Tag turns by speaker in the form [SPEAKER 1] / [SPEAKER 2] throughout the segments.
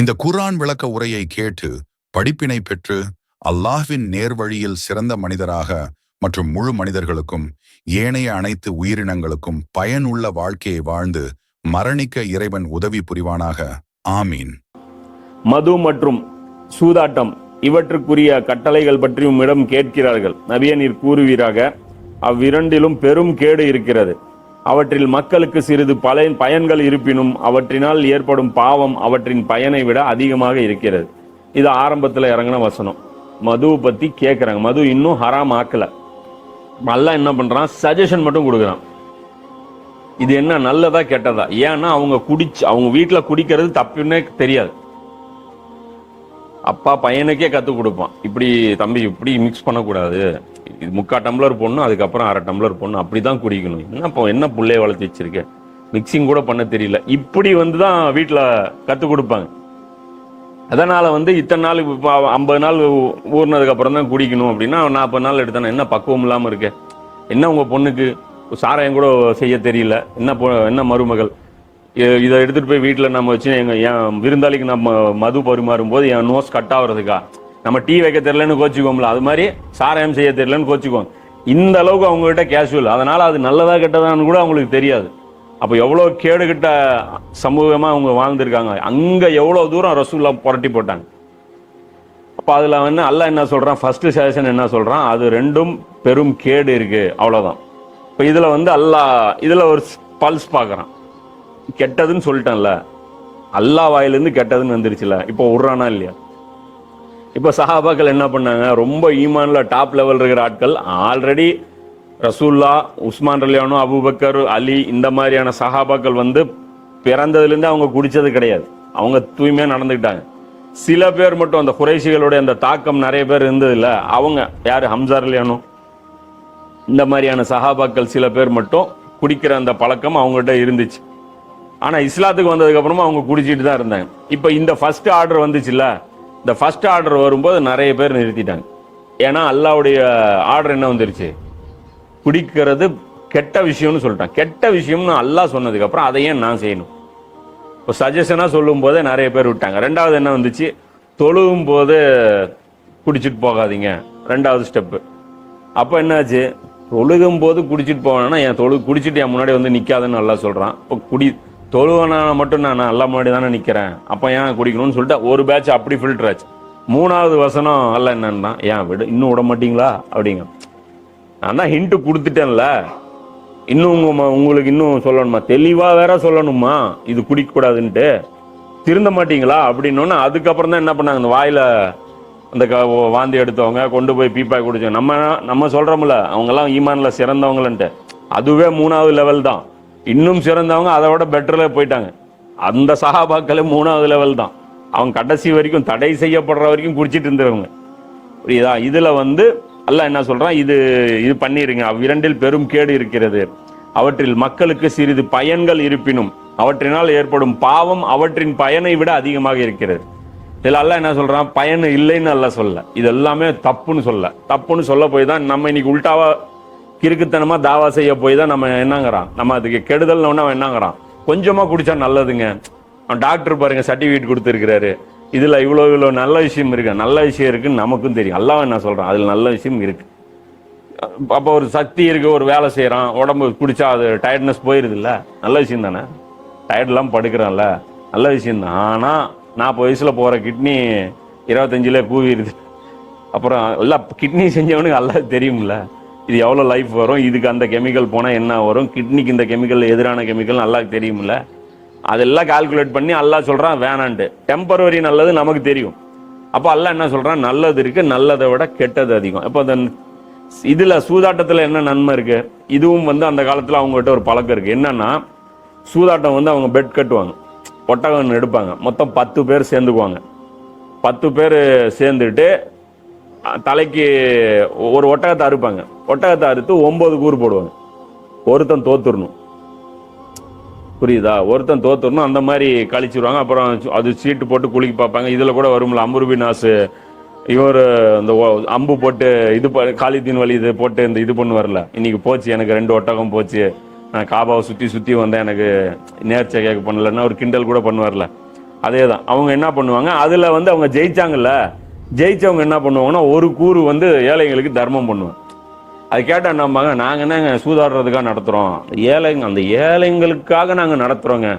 [SPEAKER 1] இந்த குர்ஆன் விளக்க உரையை கேட்டு படிப்பினை பெற்று அல்லாஹ்வின் நேர்வழியில் சிறந்த மனிதராக மற்றும் முழு மனிதர்களுக்கும் ஏனைய அனைத்து உயிரினங்களுக்கும் பயனுள்ள வாழ்க்கையை வாழ்ந்து மரணிக்க இறைவன் உதவி புரிவானாக. ஆமீன்.
[SPEAKER 2] மது மற்றும் சூதாட்டம் இவற்றுக்குரிய கட்டளைகள் பற்றி உம்மிடம் கேட்கிறார்கள். நபிய கூறுவீராக அவ்விரண்டிலும் பெரும் கேடு இருக்கிறது. அவற்றில் மக்களுக்கு சிறிது பலன் பயன்கள் இருப்பினும் அவற்றினால் ஏற்படும் பாவம் அவற்றின் பயனை விட அதிகமாக இருக்கிறது. இது ஆரம்பத்தில் இறங்கின வசனம். மதுவை பற்றி கேட்குறாங்க மது இன்னும் ஹராம் ஆக்கலை. நல்லா என்ன பண்ணுறான் சஜஷன் மட்டும் கொடுக்குறான். இது என்ன நல்லதா கெட்டதா? ஏன்னா அவங்க குடிச்சு அவங்க வீட்டில் குடிக்கிறது தப்புன்னே தெரியாது. அப்பா பையனுக்கே கற்றுக் கொடுப்பான். இப்படி தம்பி இப்படி மிக்ஸ் பண்ணக்கூடாது. இது முக்கா டம்ளர் பொண்ணு அதுக்கப்புறம் அரை டம்ளர் பொண்ணு அப்படி தான் குடிக்கணும். என்ன இப்போ என்ன பிள்ளைய வளர்த்து வச்சிருக்க? மிக்சிங் கூட பண்ண தெரியல. இப்படி வந்து தான் வீட்டில் கற்றுக் கொடுப்பாங்க. அதனால் வந்து இத்தனை நாள் இப்போ ஐம்பது நாள் ஊறினதுக்கு அப்புறம் தான் குடிக்கணும் அப்படின்னா நாற்பது நாள் எடுத்தானே என்ன பக்குவம் இல்லாமல் இருக்கு? என்ன உங்கள் பொண்ணுக்கு? சாராயம் கூட செய்ய தெரியல. என்ன பொ- என்ன மருமகள்? இதை எடுத்துகிட்டு போய் வீட்டில் நம்ம வச்சு எங்கள் என் விருந்தாளிக்கு நம்ம மது பரிமாறும் போது என் நோஸ் கட் ஆகிறதுக்கா? நம்ம டீ வைக்க தெரியலன்னு கோச்சிக்கோம்ல அது மாதிரி சாராயம் செய்ய தெரியலன்னு கோச்சிக்கோம் இந்த அளவுக்கு அவங்ககிட்ட கேஷுவல் அதனால அது நல்லதா கெட்டதான்னு கூட அவங்களுக்கு தெரியாது. அப்போ எவ்வளோ கேடுகிட்ட சமூகமாக அவங்க வாழ்ந்துருக்காங்க. அங்கே எவ்வளோ தூரம் ரசூல்லா புரட்டி போட்டாங்க. அப்போ அதில் வந்து அல்லாஹ் என்ன சொல்கிறான் ஃபஸ்ட்டு சஜஷன் என்ன சொல்கிறான் அது ரெண்டும் பெரும் கேடு இருக்குது அவ்வளோதான் இப்போ இதில் வந்து அல்லா இதில் ஒரு பல்ஸ் பார்க்குறான் கெட்டதுன்னு சொல்லிட்டேன்ல. அல்லாஹ் வாயிலேருந்து கெட்டதுன்னு வந்துருச்சுல. இப்போ விட்றானா இல்லையா? இப்போ சஹாபாக்கள் என்ன பண்ணாங்க? ரொம்ப ஈமான்ல டாப் லெவல் இருக்கிற ஆட்கள் ஆல்ரெடி ரசூல்லா உஸ்மான் ரலியானோ அபூபக்கர் அலி இந்த மாதிரியான சஹாபாக்கள் வந்து பிறந்ததுலேருந்து அவங்க குடித்தது கிடையாது. அவங்க தூய்மையாக நடந்துக்கிட்டாங்க. சில பேர் மட்டும் அந்த குறைசிகளுடைய அந்த தாக்கம் நிறைய பேர் இருந்ததுல்ல. அவங்க யார்? ஹம்சார் இல்லையானோ இந்த மாதிரியான சஹாபாக்கள் சில பேர் மட்டும் குடிக்கிற அந்த பழக்கம் அவங்ககிட்ட இருந்துச்சு. ஆனால் இஸ்லாத்துக்கு வந்ததுக்கப்புறமா அவங்க குடிச்சிட்டு தான் இருந்தாங்க. இப்போ இந்த ஃபஸ்ட் ஆர்டர் வந்துச்சுல்ல? இந்த ஃபஸ்ட் ஆர்டர் வரும்போது நிறைய பேர் நிறுத்திட்டாங்க. ஏன்னா அல்லாவுடைய ஆர்டர் என்ன வந்துருச்சு? குடிக்கிறது கெட்ட விஷயம்னு சொல்லிட்டான். கெட்ட விஷயம்னு அல்லாஹ் சொன்னதுக்கப்புறம் அதை ஏன் நான் செய்யணும்? இப்போ சஜஷனாக சொல்லும் போதே நிறைய பேர் விட்டாங்க. ரெண்டாவது என்ன வந்துச்சு? தொழுகும் போது குடிச்சிட்டு போகாதீங்க. ரெண்டாவது ஸ்டெப்பு அப்போ என்னாச்சு? தொழுகும் போது குடிச்சிட்டு போவேன்னா என் தொழு குடிச்சிட்டு என் முன்னாடி வந்து நிற்காதுன்னு நல்லா சொல்கிறான் இப்போ குடி தொழுவனா மட்டும் நான் நல்லா முன்னாடி தானே நிற்கிறேன் அப்போ ஏன் குடிக்கணும்னு சொல்லிட்டு ஒரு பேட்ச் அப்படி ஃபில்டர் ஆச்சு. மூணாவது வசனம் அல்ல என்னன்னா ஏன் விடு இன்னும் விட மாட்டீங்களா? அப்படிங்க. நான் தான் ஹிண்ட்டு கொடுத்துட்டேன்ல. இன்னும் உங்க உங்களுக்கு இன்னும் சொல்லணுமா? தெளிவாக வேற சொல்லணுமா? இது குடிக்கக்கூடாதுன்ட்டு. திருந்த மாட்டீங்களா? அப்படின்னோன்னா அதுக்கப்புறம் தான் என்ன பண்ணாங்க? இந்த வாயில் அந்த க- வாந்தி எடுத்தவங்க கொண்டு போய் பீப்பாய் குடிச்சவங்க நம்ம நம்ம சொல்கிறோம்ல அவங்கெல்லாம் ஈமானில் சிறந்தவங்களன்ட்டு. அதுவே மூணாவது லெவல் தான். இன்னும் சிறந்தவங்க அதை விட பெட்டரில் போயிட்டாங்க. அந்த சகாபாக்களே மூணாவது லெவல் தான். அவங்க கடைசி வரைக்கும் தடை செய்யப்படுற வரைக்கும் குடிச்சிட்டு இருந்தவங்க. புரியுதா? இதில் வந்து அல்ல என்ன சொல்கிறான் இது இது பண்ணிடுங்க அவ்விரண்டில் பெரும் கேடு இருக்கிறது. அவற்றில் மக்களுக்கு சிறிது பயன்கள் இருப்பினும் அவற்றினால் ஏற்படும் பாவம் அவற்றின் பயனை விட அதிகமாக இருக்கிறது. இதில் அல்ல என்ன சொல்கிறான் பயன் இல்லைன்னு அல்ல சொல்ல இது எல்லாமே தப்புன்னு சொல்ல தப்புன்னு சொல்ல போய் தான் நம்ம இன்னைக்கு உள்டாவாக கிறுக்குத்தனமாக தாவா செய்ய போய் தான் நம்ம என்னங்கிறான்? நம்ம அதுக்கு கெடுதல்னு அவன் என்னங்கிறான்? கொஞ்சமாக குடிச்சா நல்லதுங்க. அவன் டாக்டர் பாருங்க சர்டிஃபிகேட் கொடுத்துருக்கிறாரு. இதில் இவ்வளோ இவ்வளோ நல்ல விஷயம் இருக்குது நல்ல விஷயம் இருக்குன்னு நமக்கும் தெரியும். அல்லாஹ் என்ன சொல்கிறான் அதில் நல்ல விஷயம் இருக்குது அப்போ ஒரு சக்தி இருக்க ஒரு வேலை செய்கிறான் உடம்பு குடிச்சா அது டயர்ட்னஸ் போயிடுதுல்ல நல்ல விஷயம் தானே? டயர்ட் படுக்கிறான்ல. நல்ல விஷயம் தான். ஆனால் நாற்பது வயசில் போகிற கிட்னி இருபத்தஞ்சுல கூவிடுது அப்புறம் எல்லாம் கிட்னி செஞ்சவனுக்கு எல்லாம் தெரியும்ல. இது எவ்வளோ லைஃப் வரும்? இதுக்கு அந்த கெமிக்கல் போனால் என்ன வரும்? கிட்னிக்கு இந்த கெமிக்கல் எதிரான கெமிக்கல் நல்லா தெரியும்ல. அதெல்லாம் கால்குலேட் பண்ணி அல்லா சொல்கிறான் வேணான்ட்டு. டெம்பரவரி நல்லது நமக்கு தெரியும். அப்போ அல்லா என்ன சொல்கிறான் நல்லது இருக்குது நல்லதை விட கெட்டது அதிகம். இப்போ அந்த இதில் சூதாட்டத்தில் என்ன நன்மை இருக்குது இதுவும் வந்து அந்த காலத்தில் அவங்ககிட்ட ஒரு பழக்கம் இருக்குது என்னன்னா சூதாட்டம் வந்து அவங்க பெட் கட்டுவாங்க. ஒட்டகம் எடுப்பாங்க. மொத்தம் பத்து பேர் சேர்ந்துக்குவாங்க. பத்து பேர் சேர்ந்துட்டு தலைக்கு ஒரு ஒட்டகத்தை அறுப்பாங்க. ஒட்டகத்தை அறுத்து ஒன்பது கூறு போடுவாங்க. ஒருத்தன் தோத்துடணும் புரியுதா? ஒருத்தன் தோத்துடணும் அந்த மாதிரி கழிச்சிருவாங்க. அப்புறம் அது சீட்டு போட்டு குளிக்க பார்ப்பாங்க. இதில் கூட வரும்ல அம்ருபி நாசு இவர் இந்த அம்பு போட்டு இது ப- காலித்தீன் வலி இது போட்டு இந்த இது பண்ணு வரல இன்னைக்கு போச்சு எனக்கு ரெண்டு ஒட்டகம் போச்சு. நான் காபாவை சுற்றி சுற்றி வந்தேன் எனக்கு நேர்ச்சை கேட்க பண்ணலன்னா ஒரு கிண்டல் கூட பண்ணுவார்ல. அதே தான் அவங்க என்ன பண்ணுவாங்க? அதில் வந்து அவங்க ஜெயிச்சாங்கல்ல? ஜெயிச்சவங்க என்ன பண்ணுவாங்கன்னா ஒரு கூறு வந்து ஏழைங்களுக்கு தர்மம் பண்ணுவேன் அது கேட்டால் நம்பாங்க நாங்கள் என்னங்க சூதாடுறதுக்காக நடத்துகிறோம் ஏழைங்க அந்த ஏழைங்களுக்காக நாங்கள் நடத்துகிறோங்க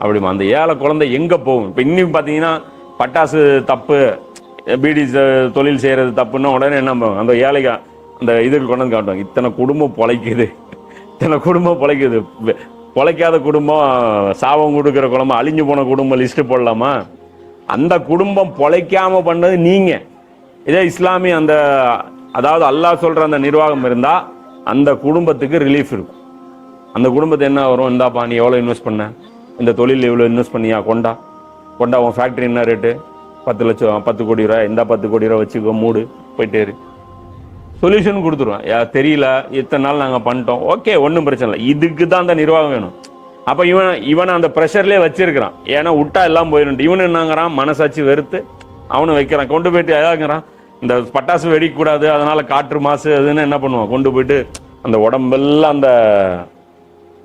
[SPEAKER 2] அப்படிமா அந்த ஏழை குழந்தை எங்கே போகும்? இப்போ இன்னும் பார்த்தீங்கன்னா பட்டாசு தப்பு பீடி தொழில் செய்கிறது தப்புன்னா உடனே என்ன பண்ணுவாங்க அந்த ஏழைங்க அந்த இதுக்கு கொண்டு வந்து காட்டுவாங்க. இத்தனை குடும்பம் பொழைக்குது. இத்தனை குடும்பம் பொழைக்குது. பொழைக்காத குடும்பம் சாபம் கொடுக்குற குடும்பம் அழிஞ்சு போன குடும்பம் லிஸ்ட்டு போடலாமா? அந்த குடும்பம் பொழைக்காம பண்ணது நீங்க. இதே இஸ்லாமிய அந்த அதாவது அல்லாஹ் சொல்ற அந்த நிர்வாகம் இருந்தா அந்த குடும்பத்துக்கு ரிலீஃப் இருக்கும். அந்த குடும்பத்தை என்ன வரும்? இந்தாப்பா நீ எவ்வளோ இன்வெஸ்ட் பண்ண? இந்த தொழில் எவ்வளோ இன்வெஸ்ட் பண்ணியா? கொண்டா. கொண்டா உன் ஃபேக்ட்ரி என்ன ரேட்டு பத்து லட்சம் பத்து கோடி ரூபா இந்த பத்து கோடி ரூபா வச்சுக்கோ மூடு. போயிட்டே இரு. சொல்யூஷன் கொடுத்துருவேன். யா தெரியல. இத்தனை நாள் நாங்கள் பண்ணிட்டோம். ஓகே ஒன்றும் பிரச்சனை இல்லை. இதுக்கு தான் அந்த நிர்வாகம் வேணும். அப்போ இவன் இவனை அந்த ப்ரெஷர்லேயே வச்சிருக்கிறான். ஏன்னா விட்டா எல்லாம் போயிடும். இவனு என்னங்கிறான் மனசாட்சி வெறுத்து அவனு வைக்கிறான். கொண்டு போயிட்டு ஏதாங்கிறான் இந்த பட்டாசு வெடிக்கக்கூடாது அதனால காற்று மாசு அதுன்னு என்ன பண்ணுவான்? கொண்டு போயிட்டு அந்த உடம்பெல்லாம் அந்த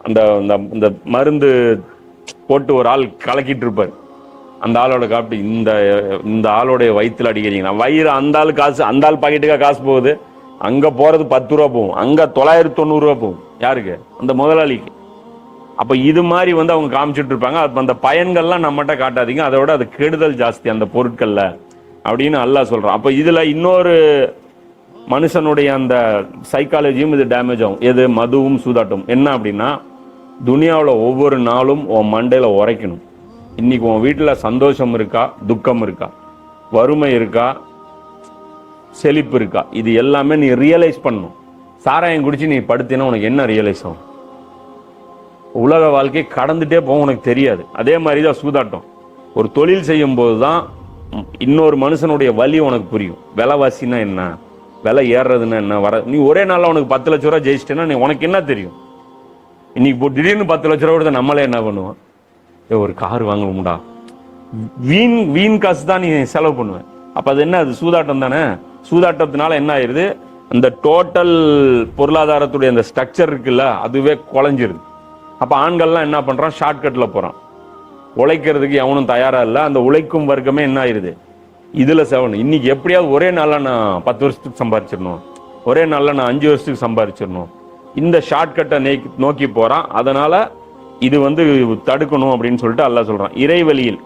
[SPEAKER 2] அந்த அந்த- இந்த மருந்து போட்டு ஒரு ஆள் கலக்கிட்டு இருப்பார். அந்த ஆளோட காப்பி இந்த இந்த ஆளோடைய வயிற்றில் அடிக்கிறீங்க. வயிறு அந்த ஆள் காசு அந்த ஆள் பாக்கெட்டுக்காக காசு போகுது. அங்கே போகிறது பத்து ரூபா போகும். அங்கே தொள்ளாயிரத்தி தொண்ணூறுரூவா போகும். யாருக்கு? அந்த முதலாளிக்கு. அப்போ இது மாதிரி வந்து அவங்க காமிச்சிட்டு இருப்பாங்க. அப்ப அந்த பயன்கள்லாம் நம்மகிட்ட காட்டாதீங்க. அதை விட அது கெடுதல் ஜாஸ்தி அந்த பொருட்களில் அப்படின்னு அல்லா சொல்கிறான் அப்போ இதில் இன்னொரு மனுஷனுடைய அந்த சைக்காலஜியும் இது டேமேஜ் ஆகும். எது? மதுவும் சூதாட்டம் என்ன அப்படின்னா துனியாவில் ஒவ்வொரு நாளும் உன் மண்டையில் உரைக்கணும். இன்னைக்கு உன் வீட்டில் சந்தோஷம் இருக்கா? துக்கம் இருக்கா? வறுமை இருக்கா? செழிப்பு இருக்கா? இது எல்லாமே நீ ரியலைஸ் பண்ணணும். சாராயம் குடிச்சு நீ படுத்தினா உனக்கு என்ன ரியலைஸ் ஆகும்? உலக வாழ்க்கை கடந்துட்டே போகும் உனக்கு தெரியாது. அதே மாதிரி தான் சூதாட்டம். ஒரு தொழில் செய்யும் போது தான் இன்னொரு மனுஷனுடைய வலி உனக்கு புரியும். விலைவாசினா என்ன? விலை ஏறுறதுன்னா என்ன? வர நீ ஒரே நாளில் உனக்கு பத்து லட்ச ரூபா ஜெயிச்சிட்டேன்னா நீ உனக்கு என்ன தெரியும்? இன்னைக்கு இப்போ திடீர்னு பத்து லட்ச ரூபா கொடுத்தா நம்மளே என்ன பண்ணுவோம்? ஏ ஒரு கார் வாங்கணும்டா. வீண் வீண் காசு தான் நீ செலவு பண்ணுவேன் அப்போ அது என்ன? அது சூதாட்டம் தானே? சூதாட்டத்தினால என்ன ஆயிடுது அந்த டோட்டல் பொருளாதாரத்துடைய அந்த ஸ்ட்ரக்சர் இருக்குல்ல அதுவே குழஞ்சிருது. அப்போ ஆண்கள்லாம் என்ன பண்ணுறான் ஷார்ட்கட்டில் போகிறான் உழைக்கிறதுக்கு எவனும் தயாராக இல்லை. அந்த உழைக்கும் வர்க்கமே என்ன ஆயிருது? இதில் செவன். இன்னைக்கு எப்படியாவது ஒரே நாளில் நான் பத்து வருஷத்துக்கு சம்பாரிச்சிடணும். ஒரே நாளில் நான் அஞ்சு வருஷத்துக்கு சம்பாரிச்சிடணும். இந்த ஷார்ட்கட்டை நோக்கி நோக்கி போகிறான் அதனால் இது வந்து தடுக்கணும் அப்படின்னு சொல்லிட்டு அல்லாஹ் சொல்கிறான் இறைவழியில்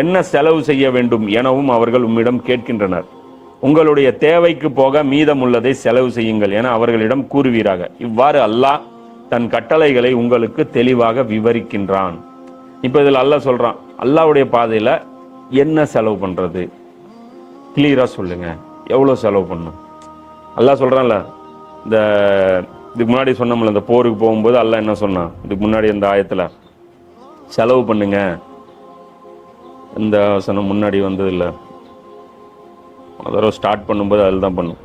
[SPEAKER 2] என்ன செலவு செய்ய வேண்டும் எனவும் அவர்கள் உம்மிடம் கேட்கின்றனர். உங்களுடைய தேவைக்கு போக மீதம் உள்ளதை செலவு செய்யுங்கள் என அவர்களிடம் கூறுவீராக. இவ்வாறு அல்லாஹ் தன் கட்டளைகளை உங்களுக்கு தெளிவாக விவரிக்கின்றான். இப்போ இதில் அல்லா சொல்கிறான் அல்லாவுடைய பாதையில் என்ன செலவு பண்ணுறது கிளியராக சொல்லுங்க. எவ்வளோ செலவு பண்ணும்? அல்லா சொல்கிறான்ல இந்த இதுக்கு முன்னாடி சொன்னோம்ல இந்த போருக்கு போகும்போது அல்ல என்ன சொன்னான்? இதுக்கு முன்னாடி இந்த ஆயத்தில் செலவு பண்ணுங்க. இந்த சொன்ன முன்னாடி வந்ததில்லை. இல்ல அதோட ஸ்டார்ட் பண்ணும்போது அதில் தான் பண்ணும்.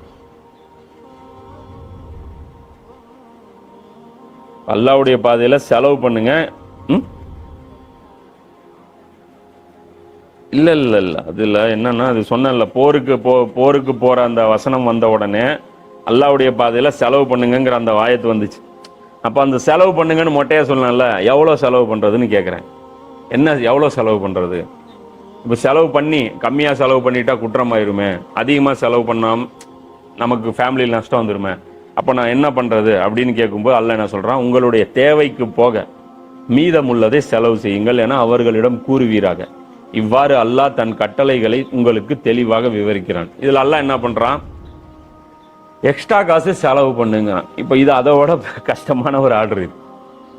[SPEAKER 2] அல்லாவுடைய பாதையில் செலவு பண்ணுங்க. ம்? இல்லை இல்லை அது இல்லை. என்னன்னா அது சொன்னேன்ல போருக்கு போ போருக்கு போற அந்த வசனம் வந்த உடனே அல்லாவுடைய பாதையில் செலவு பண்ணுங்கங்கிற அந்த வாயத்து வந்துச்சு. அப்போ அந்த செலவு பண்ணுங்கன்னு மொட்டையாக சொல்லலாம்ல எவ்வளோ செலவு பண்ணுறதுன்னு கேட்குறேன் என்ன எவ்வளோ செலவு பண்ணுறது இப்போ செலவு பண்ணி கம்மியாக செலவு பண்ணிட்டா குற்றமாயிருமே அதிகமாக செலவு பண்ணாமல் நமக்கு ஃபேமிலியில் நஷ்டம் வந்துருமே. அப்போ நான் என்ன பண்ணுறது அப்படின்னு கேட்கும்போது அல்ல என்ன சொல்கிறான் உங்களுடைய தேவைக்கு போக மீதமுள்ளதை செலவு செய்யுங்கள் என அவர்களிடம் கூறுவீராக. இவ்வாறு அல்லாஹ் தன் கட்டளைகளை உங்களுக்கு தெளிவாக விவரிக்கிறான். இதில் அல்லாஹ் என்ன பண்ணுறான் எக்ஸ்ட்ரா காசு செலவு பண்ணுங்கிறான். இப்போ இது அதோட கஷ்டமான ஒரு ஆர்டர் இது.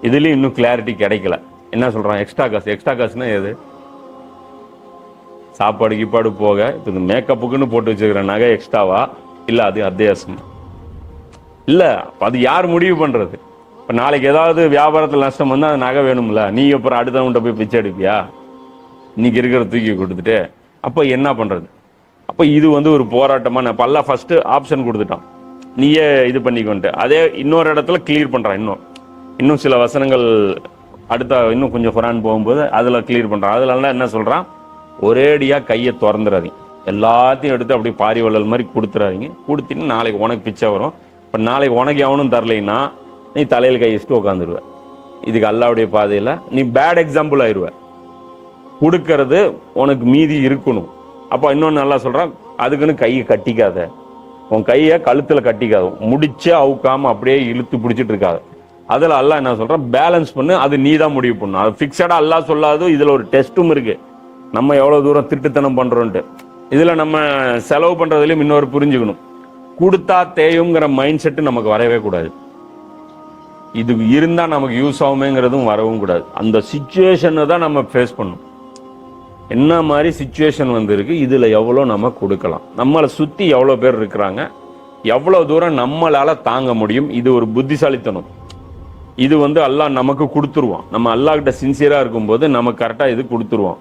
[SPEAKER 2] இதுலேயும் இன்னும் கிளாரிட்டி கிடைக்கல. என்ன சொல்கிறான் எக்ஸ்ட்ரா காசு. எக்ஸ்ட்ரா காசுனா எது? சாப்பாடு கீப்பாடு போக. இப்போ இந்த மேக்கப்புக்குன்னு போட்டு வச்சுக்கிற நகை எக்ஸ்ட்ராவா இல்லை அது அத்தியாவசியம்? இல்லை அது யார் முடிவு பண்ணுறது இப்போ நாளைக்கு ஏதாவது வியாபாரத்தில் நஷ்டம் வந்தால் அது நகை வேணும்ல நீ அப்புறம் அடுத்தவன்கிட்ட போய் பிச்சை எடுப்பியா? இன்னைக்கு இருக்கிற தூக்கி கொடுத்துட்டு அப்போ என்ன பண்ணுறது அப்போ இது வந்து ஒரு போராட்டமாக நான் பல்ல ஃபஸ்ட்டு ஆப்ஷன் கொடுத்துட்டான். நீயே இது பண்ணிக்கொண்டு அதே இன்னொரு இடத்துல கிளியர் பண்ணுறான் இன்னும். இன்னும் சில வசனங்கள் அடுத்த இன்னும் கொஞ்சம் குரான் போகும்போது அதில் கிளியர் பண்ணுறான் அதில் என்ன சொல்கிறான் ஒரேடியாக கையை திறந்துடாதீங்க எல்லாத்தையும் எடுத்து அப்படியே பாரி வள்ளல் மாதிரி கொடுத்துறாதீங்க. கொடுத்தீங்கன்னா நாளைக்கு உனக்கு பிச்சை வரும். இப்போ நாளைக்கு உனக்கு எவனும் தரலைன்னா நீ தலையில் கை வச்சுட்டு உட்காந்துருவ இதுக்கு அல்லாவுடைய பாதையில் நீ பேட் எக்ஸாம்பிள் ஆயிடுவ கொடுக்கறது உனக்கு மீதி இருக்கணும். அப்போ இன்னொன்று நல்லா சொல்கிறான் அதுக்குன்னு கையை கட்டிக்காத. உன் கையை கழுத்தில் கட்டிக்காது. முடிச்சே அவுக்காம அப்படியே இழுத்து பிடிச்சிட்டு இருக்காது. அதில் அல்லா என்ன சொல்கிறேன் பேலன்ஸ் பண்ணு அது நீ தான் முடிவு பண்ணும் அது ஃபிக்ஸடாக அல்லா சொல்லாது இதில் ஒரு டெஸ்ட்டும் இருக்குது நம்ம எவ்வளோ தூரம் திருட்டுத்தனம் பண்ணுறோன்ட்டு இதில் நம்ம செலவு பண்ணுறதுலையும் இன்னொரு புரிஞ்சுக்கணும். கொடுத்தா தேயுங்கிற மைண்ட் செட்டு நமக்கு வரவே கூடாது. இது இருந்தால் நமக்கு யூஸ் ஆகுமேங்கிறதும் வரவும் கூடாது. அந்த சுச்சுவேஷனை தான் நம்ம ஃபேஸ் பண்ணும் என்ன மாதிரி சுச்சுவேஷன் வந்திருக்கு இதில் எவ்வளோ நம்ம கொடுக்கலாம். நம்மளை சுற்றி எவ்வளோ பேர் இருக்கிறாங்க எவ்வளோ தூரம் நம்மளால் தாங்க முடியும் இது ஒரு புத்திசாலித்தனம். இது வந்து அல்லாஹ் நமக்கு கொடுத்துருவான். நம்ம அல்லாஹ் சின்சியராக இருக்கும்போது நமக்கு கரெக்டாக இது கொடுத்துருவான்.